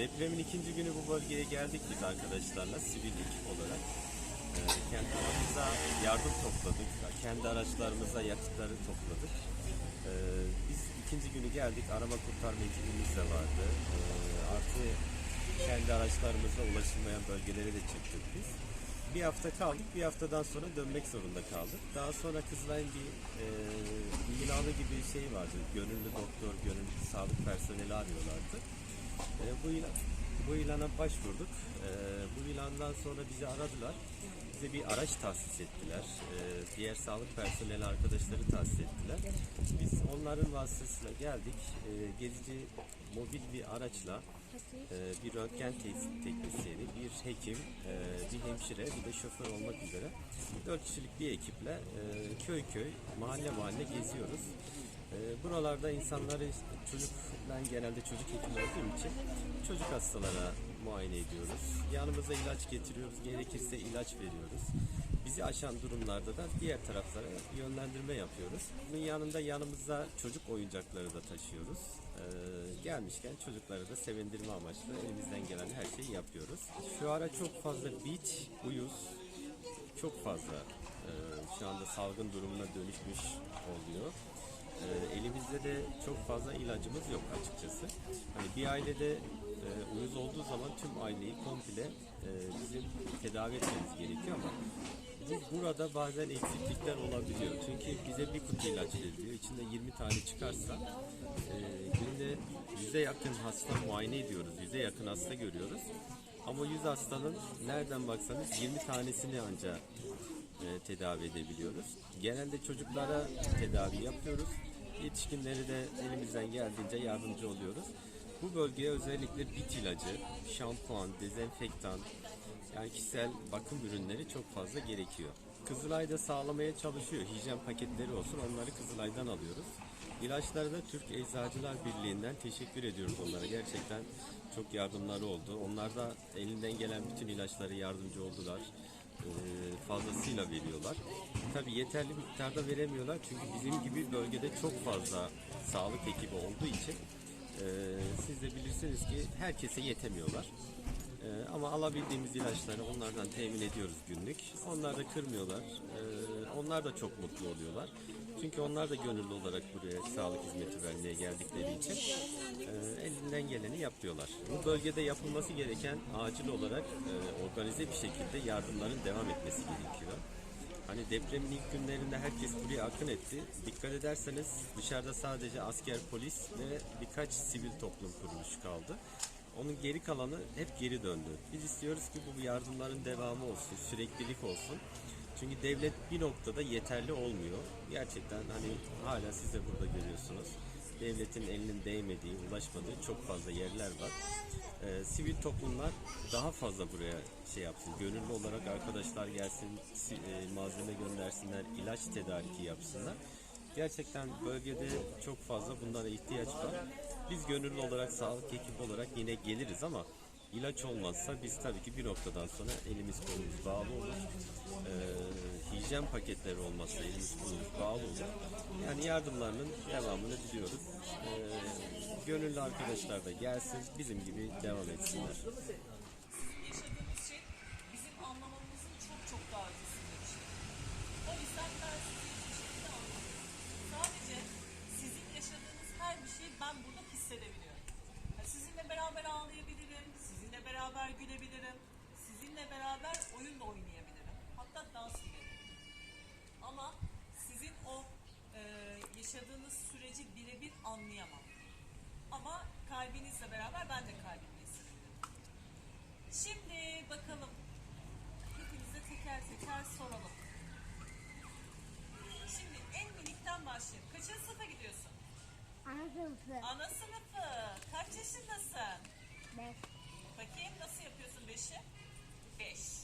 Depremin ikinci günü bu bölgeye geldik biz arkadaşlarla sivil ekip olarak. Ee, kendi aramızda yardım topladık. Kendi araçlarımıza yakıtları topladık. Ee, biz ikinci günü geldik. Arama kurtarma ekibimiz de vardı. Ee, artı kendi araçlarımızla ulaşılmayan bölgelere de çıktık biz. Bir hafta kaldık. Bir haftadan sonra dönmek zorunda kaldık. Daha sonra Kızılay'ın bir e, ilanı gibi bir şey vardı. Gönüllü doktor, gönüllü sağlık personeli arıyorlardı. E, bu ilan, bu ilana başvurduk. E, bu ilandan sonra bizi aradılar. Bize bir araç tahsis ettiler. E, diğer sağlık personeli arkadaşları tahsis ettiler. Biz onların vasıtasıyla geldik. E, gezici mobil bir araçla e, bir röntgen te- teknisyeni, bir hekim, e, bir hemşire, bir de şoför olmak üzere dört kişilik bir ekiple e, köy köy, mahalle mahalle geziyoruz. E, buralarda insanları çocuk, ben genelde çocuk hekimi olduğum için çocuk hastalara muayene ediyoruz. Yanımıza ilaç getiriyoruz, gerekirse ilaç veriyoruz. Bizi aşan durumlarda da diğer taraflara yönlendirme yapıyoruz. Bunun yanında yanımızda çocuk oyuncakları da taşıyoruz. Ee, gelmişken çocukları da sevindirme amaçlı elimizden gelen her şeyi yapıyoruz. Şu ara çok fazla beach, uyuz, çok fazla e, şu anda salgın durumuna dönüşmüş oluyor. E, elimizde de çok fazla ilacımız yok açıkçası. Hani bir ailede e, uyuz olduğu zaman tüm aileyi komple e, bizim tedavi etmemiz gerekiyor ama bu, burada bazen eksiklikler olabiliyor. Çünkü bize bir kutu ilaç veriliyor. İçinde 20 tane çıkarsa e, günde yüze yakın hasta muayene ediyoruz. Yüze yakın hasta görüyoruz. Ama 100 hastanın nereden baksanız 20 tanesini ancak e, tedavi edebiliyoruz. Genelde çocuklara tedavi yapıyoruz. Yetişkinleri de elimizden geldiğince yardımcı oluyoruz. Bu bölgeye özellikle bit ilacı, şampuan, dezenfektan, yani kişisel bakım ürünleri çok fazla gerekiyor. Kızılay da sağlamaya çalışıyor. Hijyen paketleri olsun onları Kızılay'dan alıyoruz. İlaçları da Türk Eczacılar Birliği'nden teşekkür ediyoruz onlara. Gerçekten çok yardımları oldu. Onlar da elinden gelen bütün ilaçları yardımcı oldular. Ee, fazlasıyla veriyorlar. Tabi yeterli miktarda veremiyorlar çünkü bizim gibi bölgede çok fazla sağlık ekibi olduğu için e, siz de bilirsiniz ki herkese yetemiyorlar. Ee, ama alabildiğimiz ilaçları onlardan temin ediyoruz günlük. Onlar da kırmıyorlar. Onlar da çok mutlu oluyorlar. Çünkü onlar da gönüllü olarak buraya sağlık hizmeti vermeye geldikleri için e, elinden geleni yapıyorlar. Bu bölgede yapılması gereken acil olarak e, organize bir şekilde yardımların devam etmesi gerekiyor. Hani depremin ilk günlerinde herkes buraya akın etti. Dikkat ederseniz dışarıda sadece asker, polis ve birkaç sivil toplum kuruluşu kaldı. Onun geri kalanı hep geri döndü. Biz istiyoruz ki bu yardımların devamı olsun, süreklilik olsun. Çünkü devlet bir noktada yeterli olmuyor. Gerçekten hani hala siz de burada görüyorsunuz. Devletin elinin değmediği, ulaşmadığı çok fazla yerler var. Ee, sivil toplumlar daha fazla buraya şey yapsın. Gönüllü olarak arkadaşlar gelsin, si- e, malzeme göndersinler, ilaç tedariki yapsınlar. Gerçekten bölgede çok fazla bunlara ihtiyaç var. Biz gönüllü olarak, sağlık ekibi olarak yine geliriz ama ilaç olmazsa biz tabii ki bir noktadan sonra elimiz kolumuz bağlı olur. Ee, hijyen paketleri olmazsa elimiz kolumuz bağlı olur. Yani yardımlarının devamını diliyoruz. Ee, gönüllü arkadaşlar da gelsin, bizim gibi devam etsinler. Beraber gülebilirim, sizinle beraber oyun da oynayabilirim. Hatta dans edebilirim. Ama sizin o e, yaşadığınız süreci birebir anlayamam. Ama kalbinizle beraber ben de kalbimle hissediyorum. Şimdi bakalım. Hepinize teker teker soralım. Şimdi en minikten başlayalım. Kaçıncı sınıfa gidiyorsun? Ana sınıfı. Ana sınıfı. Kaç yaşındasın? Beş. Fisher, fish.